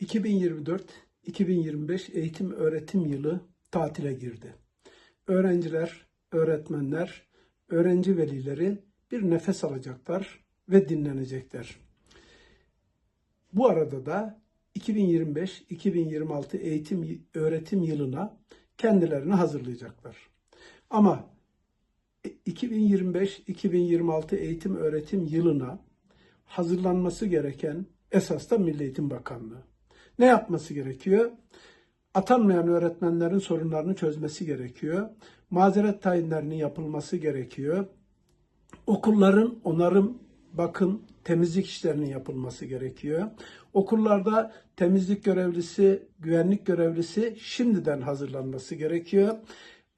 2024-2025 eğitim öğretim yılı tatile girdi. Öğrenciler, öğretmenler, öğrenci velileri bir nefes alacaklar ve dinlenecekler. Bu arada da 2025-2026 eğitim öğretim yılına kendilerini hazırlayacaklar. Ama 2025-2026 eğitim öğretim yılına hazırlanması gereken esas da Milli Eğitim Bakanlığı. Ne yapması gerekiyor? Atanmayan öğretmenlerin sorunlarını çözmesi gerekiyor. Mazeret tayinlerinin yapılması gerekiyor. Okulların onarım, bakım, temizlik işlerinin yapılması gerekiyor. Okullarda temizlik görevlisi, güvenlik görevlisi şimdiden hazırlanması gerekiyor.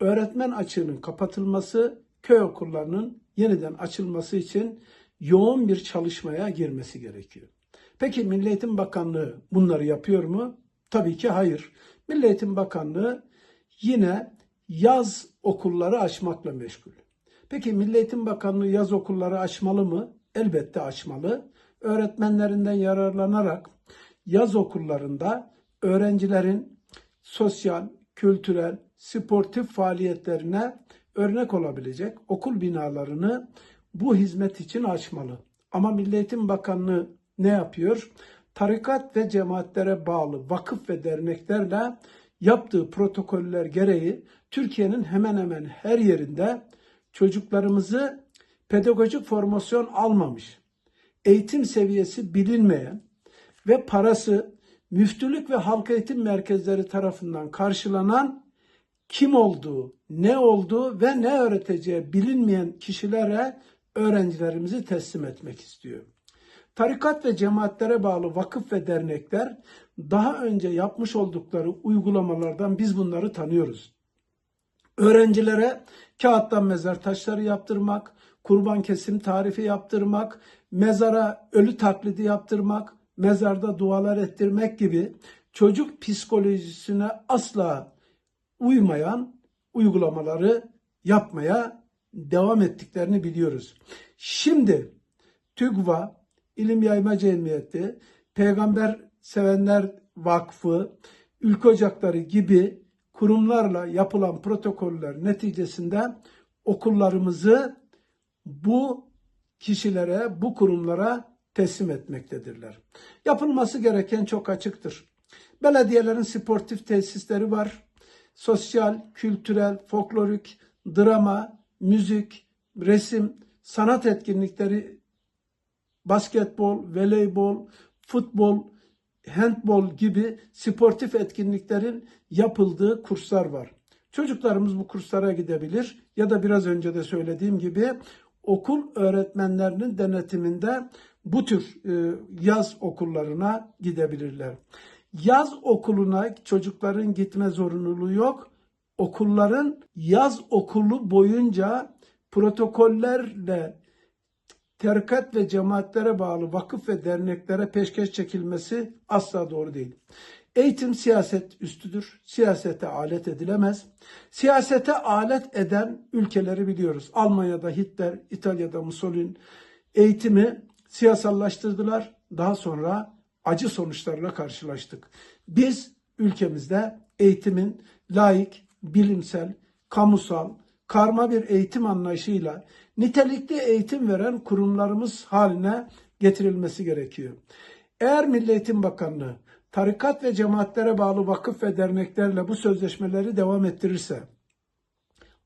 Öğretmen açığının kapatılması, köy okullarının yeniden açılması için yoğun bir çalışmaya girmesi gerekiyor. Peki Milli Eğitim Bakanlığı bunları yapıyor mu? Tabii ki hayır. Milli Eğitim Bakanlığı yine yaz okulları açmakla meşgul. Peki Milli Eğitim Bakanlığı yaz okulları açmalı mı? Elbette açmalı. Öğretmenlerinden yararlanarak yaz okullarında öğrencilerin sosyal, kültürel, sportif faaliyetlerine örnek olabilecek okul binalarını bu hizmet için açmalı. Ama Milli Eğitim Bakanlığı ne yapıyor? Tarikat ve cemaatlere bağlı vakıf ve derneklerle yaptığı protokoller gereği Türkiye'nin hemen hemen her yerinde çocuklarımızı pedagojik formasyon almamış, eğitim seviyesi bilinmeyen ve parası müftülük ve halk eğitim merkezleri tarafından karşılanan kim olduğu, ne olduğu ve ne öğreteceği bilinmeyen kişilere öğrencilerimizi teslim etmek istiyor. Tarikat ve cemaatlere bağlı vakıf ve dernekler daha önce yapmış oldukları uygulamalardan biz bunları tanıyoruz. Öğrencilere kağıttan mezar taşları yaptırmak, kurban kesim tarifi yaptırmak, mezara ölü taklidi yaptırmak, mezarda dualar ettirmek gibi çocuk psikolojisine asla uymayan uygulamaları yapmaya devam ettiklerini biliyoruz. Şimdi TÜGVA, İlim Yayma Cemiyeti, Peygamber Sevenler Vakfı, Ülke Ocakları gibi kurumlarla yapılan protokoller neticesinde okullarımızı bu kişilere, bu kurumlara teslim etmektedirler. Yapılması gereken çok açıktır. Belediyelerin sportif tesisleri var. Sosyal, kültürel, folklorik, drama, müzik, resim, sanat etkinlikleri, basketbol, voleybol, futbol, handbol gibi sportif etkinliklerin yapıldığı kurslar var. Çocuklarımız bu kurslara gidebilir ya da biraz önce de söylediğim gibi okul öğretmenlerinin denetiminde bu tür e, yaz okullarına gidebilirler. Yaz okuluna çocukların gitme zorunluluğu yok. Okulların yaz okulu boyunca protokollerle tarikat ve cemaatlere bağlı vakıf ve derneklere peşkeş çekilmesi asla doğru değil. Eğitim siyaset üstüdür. Siyasete alet edilemez. Siyasete alet eden ülkeleri biliyoruz. Almanya'da Hitler, İtalya'da Mussolini eğitimi siyasallaştırdılar. Daha sonra acı sonuçlarla karşılaştık. Biz ülkemizde eğitimin laik, bilimsel, kamusal, karma bir eğitim anlayışıyla nitelikli eğitim veren kurumlarımız haline getirilmesi gerekiyor. Eğer Milli Eğitim Bakanlığı tarikat ve cemaatlere bağlı vakıf ve derneklerle bu sözleşmeleri devam ettirirse,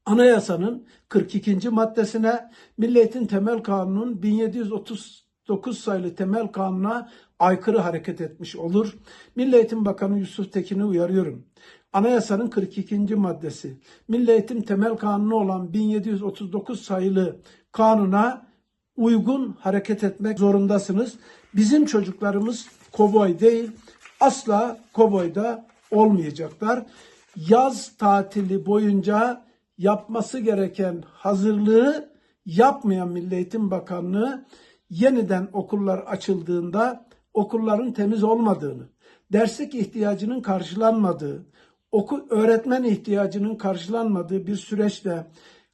anayasanın 42. maddesine, Milli Eğitim Temel Kanunu'nun 1739 sayılı temel kanuna aykırı hareket etmiş olur. Milli Eğitim Bakanı Yusuf Tekin'i uyarıyorum. Anayasanın 42. maddesi, Milli Eğitim Temel Kanunu olan 1739 sayılı kanuna uygun hareket etmek zorundasınız. Bizim çocuklarımız koboy değil, asla koboy da olmayacaklar. Yaz tatili boyunca yapması gereken hazırlığı yapmayan Milli Eğitim Bakanlığı yeniden okullar açıldığında okulların temiz olmadığını, derslik ihtiyacının karşılanmadığı, okul öğretmen ihtiyacının karşılanmadığı bir süreçle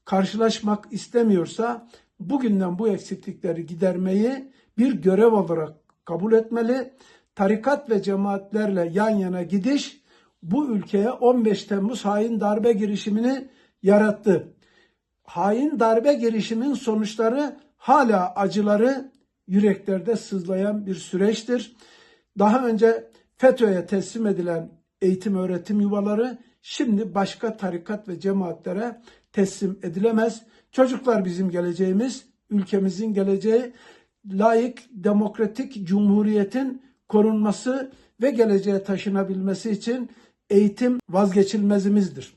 karşılaşmak istemiyorsa bugünden bu eksiklikleri gidermeyi bir görev olarak kabul etmeli. tarikat ve cemaatlerle yan yana gidiş bu ülkeye 15 Temmuz hain darbe girişimini yarattı. Hain darbe girişimin sonuçları hala acıları yüreklerde sızlayan bir süreçtir. Daha önce FETÖ'ye teslim edilen eğitim öğretim yuvaları şimdi başka tarikat ve cemaatlere teslim edilemez. Çocuklar bizim geleceğimiz, ülkemizin geleceği layık demokratik cumhuriyetin korunması ve geleceğe taşınabilmesi için eğitim vazgeçilmezimizdir.